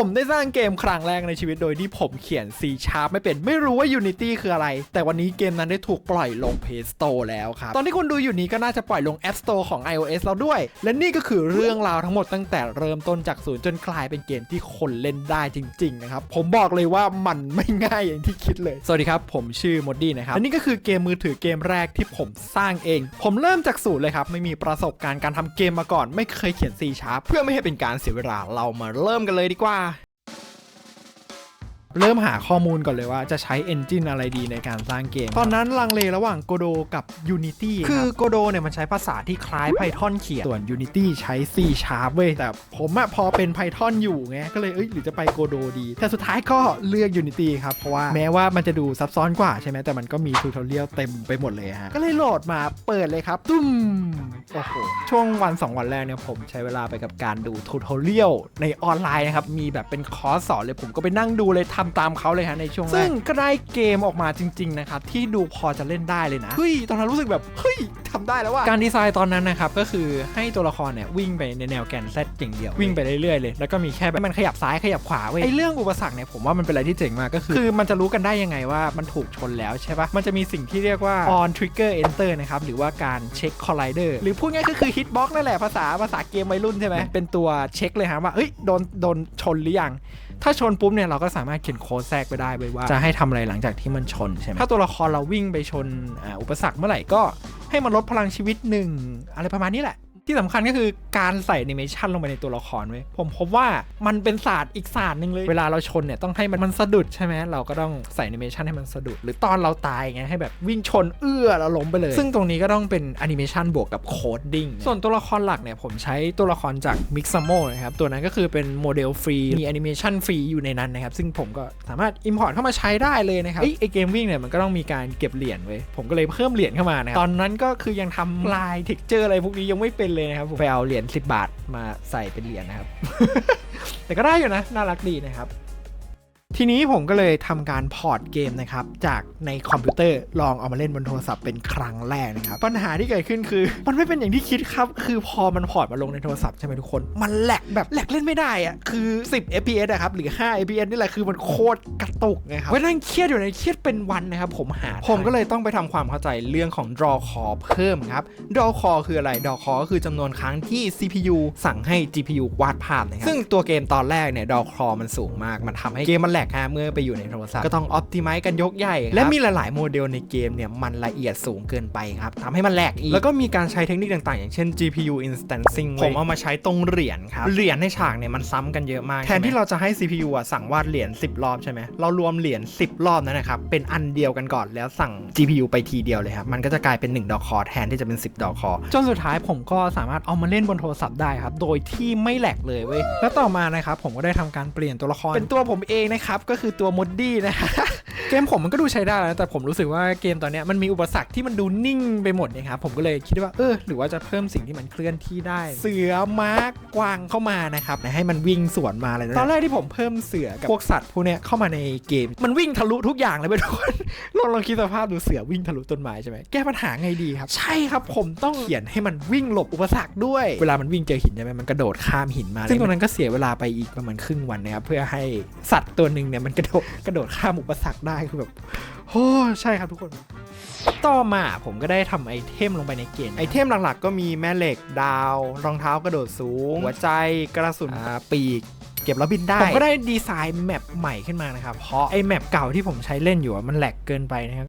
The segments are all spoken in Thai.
ผมได้สร้างเกมครั้งแรกในชีวิตโดยที่ผมเขียน C Sharp ไม่เป็นไม่รู้ว่า Unity คืออะไร แต่วันนี้เกมนั้นได้ถูกปล่อยลง Play Store แล้วครับ ตอนที่คุณดูอยู่นี้ก็น่าจะปล่อยลง App Store ของ iOS แล้วด้วย และนี่ก็คือเรื่องราวทั้งหมดตั้งแต่เริ่มต้นจากศูนย์จนกลายเป็นเกมที่คนเล่นได้จริงๆนะครับผมบอกเลยว่ามันไม่ง่ายอย่างที่คิดเลย สวัสดีครับ ผมชื่อมดดี้นะครับและนี่ก็คือเกมมือถือเกมแรกที่ผมสร้างเอง ผมเริ่มจากศูนย์เลยครับไม่มีประสบการณ์การทำเกมมาก่อน ไม่เคยเขียน C Sharp เพื่อไม่ให้เป็นการเสียเวลาเรามาเริ่มกันเลยดีกว่า เริ่มหาข้อมูลก่อนเลยว่าจะใช้ Engine อะไรดีในการสร้างเกม ตอนนั้นลังเลระหว่าง Godot กับ Unity คือ Godot เนี่ยมันใช้ภาษาที่คล้าย Python เขียน ส่วน Unity ใช้ C Sharp เว้ย แต่ผมอะพอเป็น Python อยู่ไง ก็เลยเอ้ยหรือจะไป Godot ดี แต่สุดท้ายก็เลือก Unity ครับ เพราะว่าแม้ว่ามันจะดูซับซ้อนกว่าใช่ไหมแต่มันก็มีทูทอเรียลเต็มไปหมดเลยฮะ ก็เลยโหลดมาเปิดเลยครับตุ้มโอ้โหช่วงวัน 2 วันแรกเนี่ยผมใช้เวลาไปกับการดูทูทอเรียลในออนไลน์นะครับมีแบบเป็นคอร์สสอนเลยผมก็ไปนั่งดูเลยทำตามเขาเลยฮะในช่วงแรกซึ่งก็ได้เกมออกมาจริง ๆ นะครับ ที่ดูพอจะเล่นได้เลยนะเฮ้ยตอนนั้นรู้สึกแบบเฮ้ยทำได้แล้วว่ะการดีไซน์ตอนนั้นนะครับก็คือให้ตัวละครเนี่ยวิ่งไปในแนวแกนเซตอย่างเดียววิ่งไปเรื่อยๆเลยแล้วก็มีแค่แบบมันขยับซ้ายขยับขวาเว้ยไอเรื่องอุปสรรคเนี่ยผมว่ามันเป็นอะไรที่เจ๋งมากก็คือคือ มันจะรู้กันได้ยังไงว่ามันถูกชนแล้วใช่ปะมันจะมีสิ่งที่เรียกว่า on trigger enter นะครับหรือว่าการเช็ค collider หรือพูดง่ายก็คือ hitbox นั่นแหละภาษาภาษาเกมวัยรุ่นใช่ไหมเป็นตัวเช็คเลยฮะว่าเอ้ยโดนโดนชนหรือยัง ถ้าชนปุ๊บเนี่ยเราก็สามารถเขียนโค้ดแทรกไปได้เลยว่า จะให้ทำอะไรหลังจากที่มันชนใช่ไหมถ้าตัวละครเราวิ่งไปชนอ่าอุปสรรคเมื่อไหร่ก็ให้มันลดพลังชีวิตหนึ่งอะไรประมาณนี้แหละ ที่สำคัญก็คือการใส่แอนิเมชันลงไปในตัวละครเว้ยผมพบว่ามันเป็นศาสตร์อีกศาสตร์หนึ่งเลย เวลาเราชนเนี่ยต้องให้มันมันสะดุดใช่ไหมเราก็ต้องใส่แอนิเมชันให้มันสะดุด หรือตอนเราตายไงให้แบบวิ่งชนเอื้อแล้วล้มไปเลย ซึ่งตรงนี้ก็ต้องเป็นแอนิเมชันบวกกับโคดดิ้งส่วนตัวละครหลักเนี่ยผมใช้ตัวละครจาก Mixamo นะครับตัวนั้นก็คือเป็นโมเดลฟรีมีแอนิเมชันฟรีอยู่ในนั้นนะครับซึ่งผมก็สามารถ Import เข้ามาใช้ได้เลยนะครับเอ้ยไอเกมวิ่งเนี่ยมันก็ต้องมีการเก็บเหรียญไว้ยผมก็เลยเพิ่มเหรียญเข้ามานะครับตอนนั้นก็คือยังทำลายเท็กเจอร์อะไรพวกนี้ยังไม่เป็นเลยนะครับผมไปเอาเหรียญ10 บาทมาใส่เป็นเหรียญนะครับ แต่ก็ได้อยู่นะ น่ารักดีนะครับ ทีนี้ผมก็เลยทำการพอร์ตเกมนะครับ จากในคอมพิวเตอร์ลองเอามาเล่นบนโทรศัพท์เป็นครั้งแรกนะครับ ปัญหาที่เกิดขึ้นคือ มันไม่เป็นอย่างที่คิดครับ คือพอมันพอร์ตมาลงในโทรศัพท์ใช่ไหมทุกคน มันแหลกแบบแหลกเล่นไม่ได้อะคือ 10 fps อะครับหรือ 5 fps นี่แหละคือมันโคตรกระตุกนะครับเว้ยนั่งเครียดอยู่ในเครียดเป็นวันนะครับผมหา ผมก็เลยต้องไปทำความเข้าใจเรื่องของ draw call เพิ่มครับ draw call คืออะไร draw call ก็คือจำนวนครั้งที่ CPU สั่งให้ GPU วาดภาพนะครับซึ่งตัวเกมตอนแรกเนี่ย draw call มันสูงมากมันทำให้เกมมันแหลกฮะเมื่อไปอยู่ในโทรศัพท์ก็ต้อง optimize กันยกใหญ่ครับและมีหลาย ๆ โมเดลในเกมเนี่ยมันละเอียดสูงเกินไปครับทำให้มันแหลกอีกแล้วก็มีการใช้เทคนิคต่างๆ อย่างเช่น GPU instancing ผมเอามาใช้ตรงเหรียญครับเหรียญในฉากเนี่ยมันซ้ำกันเยอะมากแทนที่เราจะให้ CPU อะสั่งวาดเหรียญ10 รอบใช่ไหมเรารวมเหรียญ10 รอบนั้นนะครับเป็นอันเดียวกันก่อนแล้วสั่ง GPU ไปทีเดียวเลยครับมันก็จะกลายเป็น 1 ดอกคอแทนที่จะเป็น 10 ดอกคอจนสุดท้ายผมก็สามารถเอามาเล่นบนโทรศัพท์ได้ครับโดยที่ไม่แหลกเลยเว้ยแล้วต่อมานะครับผมก็ได้ทำการเปลี่ยนตัวละครเป็นตัวผมเองนะครับก็คือตัวมดดี้นะ เกมผมมันก็ดูใช้ได้แล้วนะแต่ผมรู้สึกว่าเกมตอนเนี้ยมันมีอุปสรรคที่มันดูนิ่งไปหมดนะครับผมก็เลยคิดว่าเออหรือว่าจะเพิ่มสิ่งที่มันเคลื่อนที่ได้ เสือม้ากวางเข้ามานะครับให้มันวิ่งสวนมาเลยนะตอนแรกที่ผมเพิ่มเสือกับพวกสัตว์พวกเนี้ยเข้ามาในเกม มันวิ่งทะลุทุกอย่างเลยไปทุกคนลองลองคิดสภาพดูเสือวิ่งทะลุต้นไม้ใช่ไหมแก้ปัญหาไงดีครับ ใช่ครับผมต้องเขียนให้มันวิ่งหลบอุปสรรคด้วย เวลามันวิ่งเจอหินใช่ไหมมันกระโดดข้ามหินมาซึ่งตรงนั้นก็เสียเวลาไปอีกประมาณครึ่งวันนะครับเพื่อให้สัตว์ตัวหนึ่งเนี่ยมันกระโดดกระโดดข้ามอุปสรรคได้คือแบบโอ้ใช่ครับทุกคน ต่อมาผมก็ได้ทำไอเทมลงไปในเกมไอเทมหลักๆ ก็มีแม่เหล็กดาว รองเท้ากระโดดสูง หัวใจกระสุนอ่าปีกเก็บแล้วบินได้ ผมก็ได้ดีไซน์แมปใหม่ขึ้นมานะครับ เพราะไอแมปเก่าที่ผมใช้เล่นอยู่อะมันแหลกเกินไปนะครับ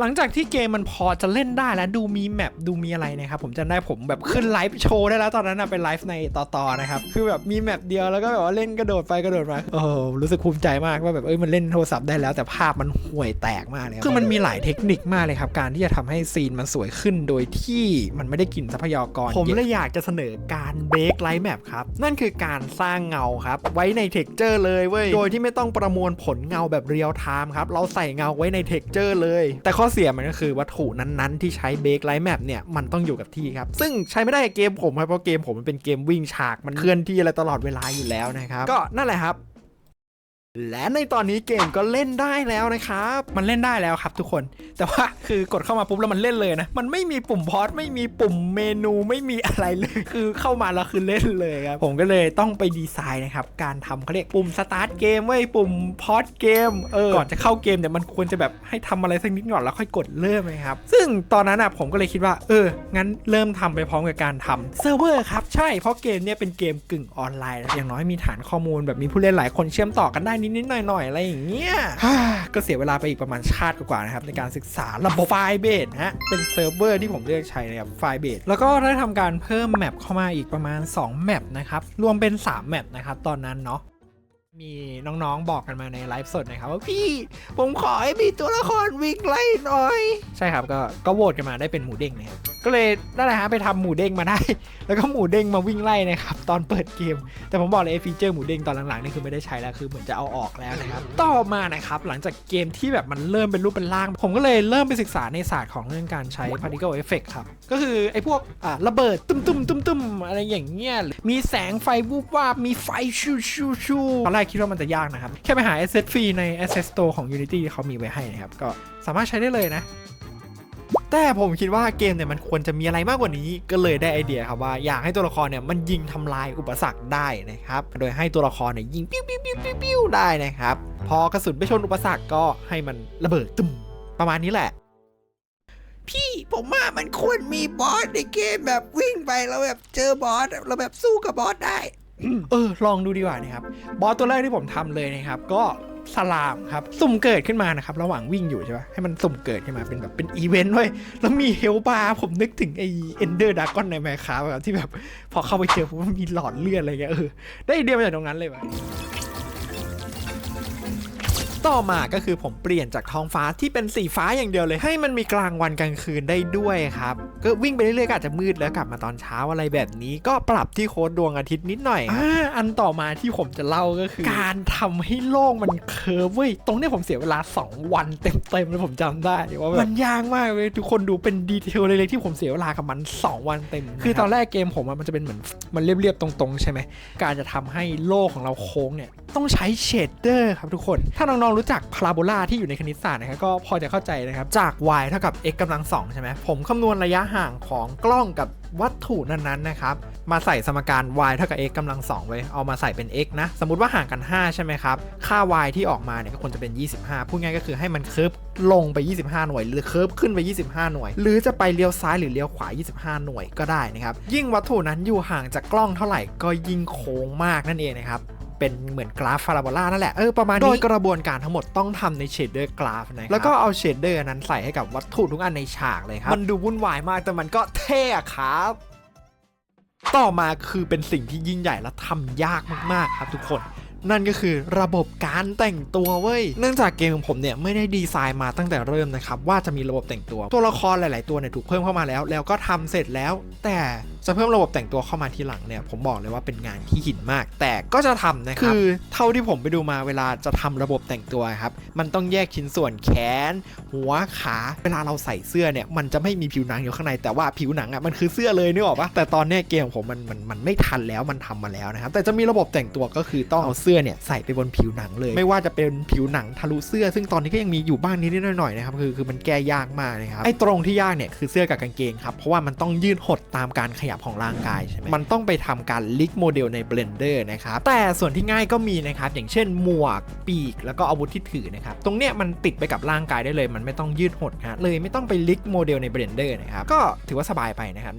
หลังจากที่เกมมันพอจะเล่นได้แล้วดูมีแมปดูมีอะไรนะครับผมจำได้ผมแบบขึ้นไลฟ์โชว์ได้แล้วตอนนั้นนะเป็นไลฟ์ในต่อๆนะครับคือแบบมีแมปเดียวแล้วก็แบบว่าเล่นกระโดดไปกระโดดมาโอ้โหรู้สึกภูมิใจมากว่าแบบเอ้ยมันเล่นโทรศัพท์ได้แล้ว แต่ภาพมันห่วยแตกมากเลยครับคือมันมีหลายเทคนิคมากเลยครับการที่จะทำให้ซีนมันสวยขึ้นโดยที่มันไม่ได้กินทรัพยากร ผมเลยอยากจะเสนอการเบรกไลท์แมปครับนั่นคือการสร้างเงาครับไว้ในเท็กเจอร์เลยเว้ยโดยที่ไม่ต้องประมวลผลเงาแบบเรียลไทม์ครับเราใส่เงาไว้ในเท็กเจอร์เลยแต่ข้ออเสียมันก็คือวัตถุนั้นๆ ที่ใช้เบรกไลท์แมปเนี่ยมันต้องอยู่กับที่ครับ ซึ่งใช้ไม่ได้เกมผมครับเพราะเกมผมมันเป็นเกมวิ่งฉากมันเคลื่อนที่อะไรตลอดเวลาอยู่แล้วนะครับก็นั่นแหละครับ และในตอนนี้เกมก็เล่นได้แล้วนะครับ มันเล่นได้แล้วครับทุกคน แต่ว่าคือกดเข้ามาปุ๊บแล้วมันเล่นเลยนะ มันไม่มีปุ่มพอสไม่มีปุ่มเมนูไม่มีอะไรเลย คือเข้ามาแล้วคือเล่นเลยครับ ผมก็เลยต้องไปดีไซน์นะครับ การทำเขาเรียกปุ่มสตาร์ทเกมไว้ยปุ่มพอสเกม เออ ก่อนจะเข้าเกมเนี่ยมันควรจะแบบให้ทำอะไรสักนิดก่อนแล้วค่อยกดเริ่มนะครับ ซึ่งตอนนั้นอะผมก็เลยคิดว่า เออ งั้นเริ่มทำไปพร้อมกับการทำเซิร์ฟเวอร์ครับ ใช่ เพราะเกมเนี่ยเป็นเกมกึ่งออนไลน์ อย่างน้อยมีฐานข้อมูลแบบมีผู้เล่นหลายคนเชื่อมต่อกันได้นิดๆหน่อยๆอะไรอย่างเงี้ยก็เสียเวลาไปอีกประมาณชาติกว่าๆนะครับในการศึกษาระบบไฟเบสนะฮะเป็นเซิร์ฟเวอร์ที่ผมเลือกใช้นะครับไฟเบสแล้วก็ได้ทำการเพิ่มแมปเข้ามาอีกประมาณ 2 แมปนะครับรวมเป็น 3 แมปนะครับตอนนั้นเนาะ มีน้องๆบอกกันมาในไลฟ์สดนะครับว่าพี่ผมขอให้มีตัวละครวิ่งไล่หน่อย ใช่ครับก็ก็โหวตกันมาได้เป็นหมูเด้งนะครับก็เลยนั่นแหละฮะไปทำหมูเด้งมาได้ แล้วก็หมูเด้งมาวิ่งไล่นะครับตอนเปิดเกม แต่ผมบอกเลยไอ้ฟีเจอร์หมูเด้งตอนหลังๆนี่คือไม่ได้ใช้แล้วคือเหมือนจะเอาออกแล้วนะครับต่อมานะครับหลังจากเกมที่แบบมันเริ่มเป็นรูปเป็นร่าง ผมก็เลยเริ่มไปศึกษาในศาสตร์ของเรื่องการใช้ particle effect ครับก็คือไอ้พวกอ่าระเบิดตุ้มตุ้มตุ้มตุ้มอะไรอย่างเงี้ยมีแสงไฟวูบวาบมีไฟชูชูชูตอนแรกคิดว่ามันจะยากนะครับ แค่ไปหา asset ฟรีใน asset store ของ Unity ที่เขามีไว้ให้นะครับ ก็สามารถใช้ได้เลยนะ แต่ผมคิดว่าเกมเนี่ยมันควรจะมีอะไรมากกว่านี้ ก็เลยได้ไอเดียครับว่าอยากให้ตัวละครเนี่ยมันยิงทำลายอุปสรรคได้นะครับ โดยให้ตัวละครเนี่ยยิงปิ้วปิ้วปิ้วปิ้วปิ้วได้นะครับ พอกระสุนไปชนอุปสรรคก็ให้มันระเบิดตึมประมาณนี้แหละพี่ผมว่ามันควรมีบอสในเกมแบบวิ่งไปแล้วแบบเจอบอสเราแบบสู้กับบอสได้ เออลองดูดีกว่านะครับบอสตัวแรกที่ผมทำเลยนะครับ ก็สลามครับสุ่มเกิดขึ้นมานะครับระหว่างวิ่งอยู่ใช่ปะให้มันสุ่มเกิดขึ้นมาเป็นแบบเป็นอีเวนต์ด้วยแล้วมีเฮลบาร์ผมนึกถึงไอเอนเดอร์ดากอนในแมคคาแบบที่แบบพอเข้าไปเจอผมมันมีหลอดเลือดอะไรเงี้ยเออได้ไอเดียมาจากตรงนั้นเลยวะ ต่อมาก็คือผมเปลี่ยนจากท้องฟ้าที่เป็นสีฟ้าอย่างเดียวเลย ให้มันมีกลางวันกลางคืนได้ด้วยครับ ก็วิ่งไปเรื่อยๆก็อาจจะมืดแล้วกลับมาตอนเช้าอะไรแบบนี้ก็ปรับที่โค้ดดวงอาทิตย์นิดหน่อยอ่าอันต่อมาที่ผมจะเล่าก็คือ การทำให้โลกมันเคิร์ฟเว้ยตรงเนี้ยผมเสียเวลา 2 วันเต็มๆเลยผมจำได้ว่าแบบมันยากมากเลยทุกคนดูเป็นดีเทลเล็กๆที่ผมเสียเวลากับมัน 2 วันเต็ม คือตอนแรกเกมผมอะมันจะเป็นเหมือนมันเรียบๆตรงๆ ใช่ไหมการจะทำให้โลกของเราโค้งเนี่ยต้องใช้เชดเดอร์ครับทุกคน ถ้าน้องๆรู้จักพาราโบลาที่อยู่ในคณิตศาสตร์นะครับก็พอจะเข้าใจนะครับ จาก y เท่ากับ x กำลังสองใช่ไหมผมคำนวณระยะห่างของกล้องกับวัตถุนั้นๆนะครับมาใส่สมการ y เท่ากับ x กำลังสองไว้เอามาใส่เป็น x นะ สมมติว่าห่างกัน 5 ใช่ไหมครับ ค่า y ที่ออกมาเนี่ยก็ควรจะเป็น 25 พูดง่ายก็คือให้มันเคิร์ฟลงไป 25 หน่วย หรือเคิร์ฟขึ้นไป 25 หน่วย หรือจะไปเลี้ยวซ้ายหรือเลี้ยวขวา 25 หน่วยก็ได้นะครับ ยิ่งวัตถุนั้นอยู่ห่างจากกล้องเท่าไหร่ก็ยิ่งโค้งมากนั่นเองนะครับ เป็นเหมือนกราฟพาราโบลานั่นแหละ เออประมาณนี้โดยกระบวนการทั้งหมดต้องทำในเชดเดอร์กราฟนะครับแล้วก็เอาเชดเดอร์นั้นใส่ให้กับวัตถุทุกอันในฉากเลยครับ มันดูวุ่นวายมากแต่มันก็เท่อะครับต่อมาคือเป็นสิ่งที่ยิ่งใหญ่และทำยากมากๆครับทุกคน นั่นก็คือระบบการแต่งตัวเว้ย เนื่องจากเกมของผมเนี่ยไม่ได้ดีไซน์มาตั้งแต่เริ่มนะครับว่าจะมีระบบแต่งตัว ตัวละครหลาย ๆ ตัวเนี่ยถูกเพิ่มเข้ามาแล้ว แล้วก็ทำเสร็จแล้ว แต่จะเพิ่มระบบแต่งตัวเข้ามาทีหลังเนี่ยผมบอกเลยว่าเป็นงานที่หินมาก แต่ก็จะทำนะครับคือเท่าที่ผมไปดูมาเวลาจะทำระบบแต่งตัวครับมันต้องแยกชิ้นส่วนแขน หัวขาเวลาเราใส่เสื้อเนี่ยมันจะไม่มีผิวหนังอยู่ข้างในแต่ว่าผิวหนังอะมันคือเสื้อเลยนึกออกปะแต่ตอนเนี้ยเกมของผมมันมันมันไม่ทันแล้วมันทำมาแล้วนะครับแต่จะมีระบบแต่งตัวก็คือต้องเอาเสื้อเนี่ยใส่ไปบนผิวหนังเลย ไม่ว่าจะเป็นผิวหนังทะลุเสื้อ ซึ่งตอนนี้ก็ยังมีอยู่บ้างนิดหน่อยๆนะครับคือคือมันแก้ยากมากนะครับไอ้ตรงที่ยากเนี่ยคือเสื้อกับกางเกงครับเพราะว่ามันต้องยืดหดตามการขยับของร่างกายใช่ไหมมันต้องไปทำการลิกโมเดลใน Blender นะครับแต่ส่วนที่ง่ายก็มีนะครับอย่างเช่นหมวกปีก แล้วก็อาวุธที่ถือนะครับตรงเนี้ยมันติดไปกับร่างกายได้เลย มันไม่ต้องยืดหดฮะเลยไม่ต้องไปลิกโมเดลใน Blender นะครับก็ถือว่าสบายไปนะครับ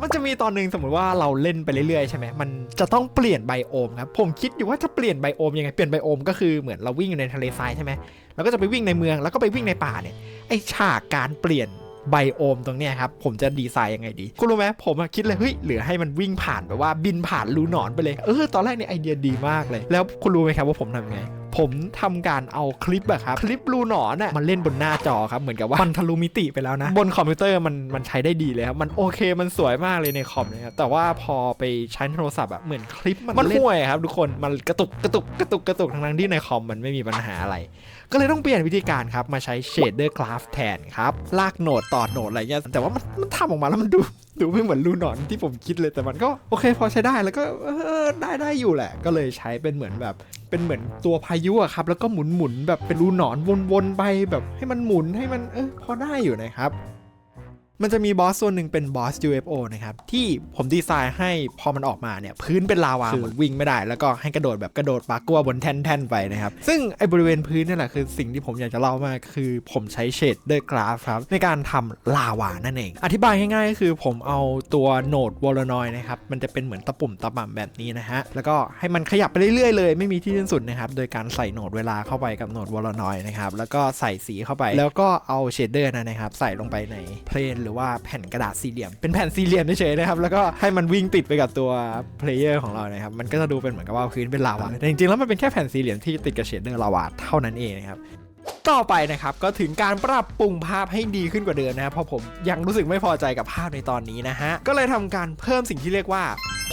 มันจะมีตอนหนึ่งสมมติว่าเราเล่นไปเรื่อยๆใช่ไหมมันจะต้องเปลี่ยนไบโอมครับผมคิดอยู่ว่าจะเปลี่ยนไบโอมยังไงเปลี่ยนไบโอมก็คือเหมือนเราวิ่งอยู่ในทะเลทรายใช่ไหมแล้วก็จะไปวิ่งในเมืองแล้วก็ไปวิ่งในป่าเนี่ยไอฉากการเปลี่ยนไบโอมตรงเนี้ยครับผมจะดีไซน์ยังไงดีคุณรู้ไหมผมคิดเลยเฮ้ยเหลือให้มันวิ่งผ่านแบบว่าบินผ่านรูหนอนไปเลยเออตอนแรกเนี่ยไอเดียดีมากเลย แล้วคุณรู้ไหมครับว่าผมทำไง ผมทำการเอาคลิปอะครับคลิปรูหนอนอะมันเล่นบนหน้าจอครับเหมือนกับว่ามันทะลุมิติไปแล้วนะ บนคอมพิวเตอร์มันมันใช้ได้ดีเลยครับมันโอเคมันสวยมากเลยในคอมนะครับแต่ว่าพอไปใช้โทรศัพท์อะเหมือนคลิปมันมันห่วยครับทุกคนมันกระตุกกระตุกกระตุกกระตุกทั้งๆที่ในคอมมันไม่มีปัญหาอะไร ก็เลยต้องเปลี่ยนวิธีการครับมาใช้เชดเดอร์กราฟแทนครับ ลากโหนดต่อโหนดอะไรเงี้ยแต่ว่ามันมันทำออกมาแล้วมันดูดูไม่เหมือนรูนอนที่ผมคิดเลยแต่มันก็โอเคพอใช้ได้แล้วก็เออได้ได้อยู่แหละ ก็เลยใช้เป็นเหมือนแบบ เป็นเหมือนตัวพายุอะครับแล้วก็หมุนหมุนแบบเป็นรูนอนวนๆไปแบบให้มันหมุนให้มันเออพอได้อยู่นะครับ มันจะมีบอสส่วนหนึ่งเป็นบอส UFO นะครับที่ผมดีไซน์ให้พอมันออกมาเนี่ยพื้นเป็นลาวาคือวิ่งไม่ได้ แล้วก็ให้กระโดดแบบกระโดดปากกัวบนแท่นๆไปนะครับ ซึ่งไอ้บริเวณพื้นนี่แหละคือสิ่งที่ผมอยากจะเล่ามากคือผมใช้เชดเดอร์กราฟครับในการทำลาวานั่นเอง อธิบายง่ายๆก็คือผมเอาตัวโหนดวอลนอยนะครับมันจะเป็นเหมือนตะปุ่มตะบ่ำแบบนี้นะฮะแล้วก็ให้มันขยับไปเรื่อยๆเลย ไม่มีที่สิ้นสุดนะครับโดยการใส่โหนดเวลาเข้าไปกับโหนดวอลนอยนะครับแล้วก็ใส่สีเข้าไป แล้วก็เอาเชดเดอร์นะครับใส่ลงไปในเพลนหรือว่าแผ่นกระดาษสี่เหลี่ยม เป็นแผ่นสี่เหลี่ยมเฉยๆนะครับ แล้วก็ให้มันวิ่งติดไปกับตัวเพลเยอร์ของเรานะครับ มันก็จะดูเป็นเหมือนกับว่าพื้นเป็นลาวาแต่จริงๆแล้วมันเป็นแค่แผ่นสี่เหลี่ยมที่ติดกับเชดเดอร์ลาวาเท่านั้นเองนะครับต่อไปนะครับก็ถึงการปรับปรุงภาพให้ดีขึ้นกว่าเดิมนะครับเพราะผมยังรู้สึกไม่พอใจกับภาพในตอนนี้นะฮะก็เลยทำการเพิ่มสิ่งที่เรียกว่า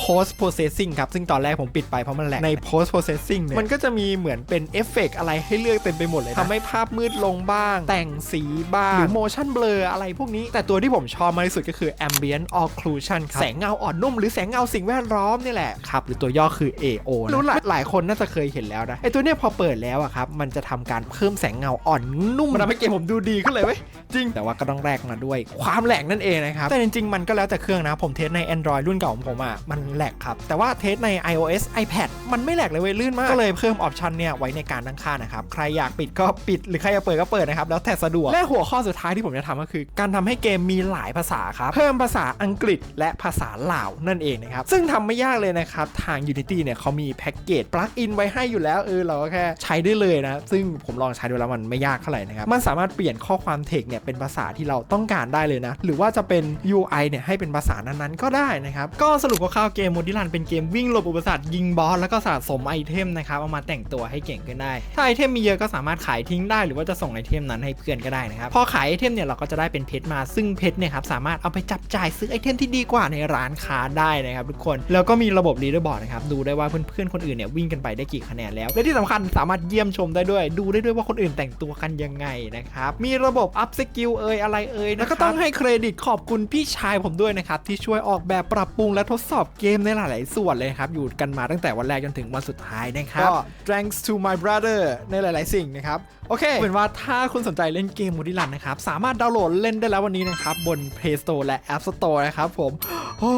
post processing ครับ ซึ่งตอนแรกผมปิดไปเพราะมันแหลกใน post processing เนี่ยมันก็จะมีเหมือนเป็นเอฟเฟกต์อะไรให้เลือกเต็มไปหมดเลยนะทำให้ภาพมืดลงบ้าง แต่งสีบ้าง หรือ motion blur อะไรพวกนี้ แต่ตัวที่ผมชอบมากที่สุดก็คือ ambient occlusion ครับแสงเงาอ่อนนุ่มหรือแสงเงาสิ่งแวดล้อมนี่แหละครับ หรือตัวย่อคือ AO นะรู้หลายหลายคนน่าจะเคยเห็นแล้วนะไอตัวเนี้ยพอเปิดแล้วอะครับมันจะทำการเพิ่มแสงเงาอ่อนนุ่มมันทำให้เกมผมดูดีขึ้นเลยเว้ยจริง แต่ว่าก็ต้องแลกมาด้วยความแหลกนั่นเองนะครับแต่จริงๆมันก็แล้วแต่เครื่องนะผมเทสใน Android รุ่นเก่าของผมอะมันแหลกครับ แต่ว่าเทสใน iOS iPad มันไม่แหลกเลยเว้ยลื่นมาก ก็เลยเพิ่มออปชันเนี่ยไว้ในการตั้งค่านะครับ ใครอยากปิดก็ปิดหรือใครอยากเปิดก็เปิดนะครับ แล้วแต่สะดวก และหัวข้อสุดท้ายที่ผมจะทำก็คือ การทำให้เกมมีหลายภาษาครับ เพิ่มภาษาอังกฤษและภาษาลาวนั่นเองนะครับ ซึ่งทำไม่ยากเลยนะครับ ทาง Unity เนี่ยเขามีแพ็กเกจปลั๊กอินไว้ให้อยู่แล้วเออเราก็แค่ใช้ได้เลยนะ ซึ่งผมลองใช้ดูแล้วมันไม่ยากเท่าไหร่นะครับ มันสามารถเปลี่ยนข้อความเทคเนี่ยเป็นภาษาที่เราต้องการได้เลยนะ หรือว่าจะเป็น UI เนี่ยให้เป็นภาษานั้นๆก็ได้นะครับ ก็สรุปคร่าวๆเกมโมดิลันเป็นเกมวิ่งหลบอุปสรรคยิงบอสแล้วก็สะสมไอเทมนะครับเอามาแต่งตัวให้เก่งขึ้นได้ ถ้าไอเทมมีเยอะก็สามารถขายทิ้งได้หรือว่าจะส่งไอเทมนั้นให้เพื่อนก็ได้นะครับพอขายไอเทมเนี่ยเราก็จะได้เป็นเพชรมาซึ่งเพชรเนี่ยครับสามารถเอาไปจับจ่ายซื้อไอเทมที่ดีกว่าในร้านค้าได้นะครับทุกคนแล้วก็มีระบบลีดเดอร์บอร์ดนะครับดูได้ว่าเพื่อนๆคนอื่นเนี่ยวิ่งกันไปได้กี่คะแนนแล้ว และที่สำคัญสามารถเยี่ยมชมได้ด้วย ดูได้ด้วยว่าคนอื่นแต่งตัวกันยังไงนะครับมีระบบอัพสกิลเอ่ยอะไรเอ่ยแล้วก็ต้องให้เครดิตขอบคุณพี่ชายผมด้วยนะครับที่ช่วยออกแบบปรับปรุงและทดสอบเกมในหลายๆส่วนเลยครับ อยู่กันมาตั้งแต่วันแรกจนถึงวันสุดท้ายนะครับ ก็ thanks to my brother ในหลาย ๆ สิ่งนะครับ โอเคเป็นว่าถ้าคุณสนใจเล่นเกมมูดิลันนะครับ สามารถดาวน์โหลดเล่นได้แล้ววันนี้นะครับ บน Play Store และ App Store นะครับผมโอ้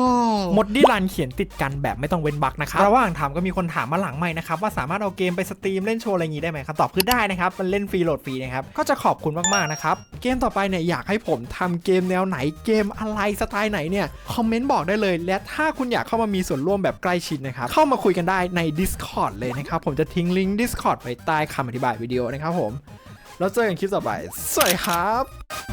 มดดิลันเขียนติดกันแบบไม่ต้องเว้นบักนะครับระหว่างทำก็มีคนถามมาหลังใหม่นะครับ ว่าสามารถเอาเกมไปสตรีมเล่นโชว์อะไรอย่างนี้ได้ไหมครับตอบคือได้นะครับมันเล่นฟรีโหลดฟรีนะครับก็จะขอบคุณมาก ๆ นะครับเกมต่อไปเนี่ยอยากให้ผมทำเกมแนวไหนเกมอะไรสไตล์ไหนเนี่ยคอมเมนต์บอกได้เลย และถ้าคุณอยากเข้ามามีส่วนร่วมแบบใกล้ชิดนะครับ เข้ามาคุยกันได้ใน Discord เลยนะครับ ผมจะทิ้งลิงก์ Discord ไว้ใต้คำอธิบายวิดีโอนะครับผม แล้วเจอกันคลิปต่อไป สวัสดีครับ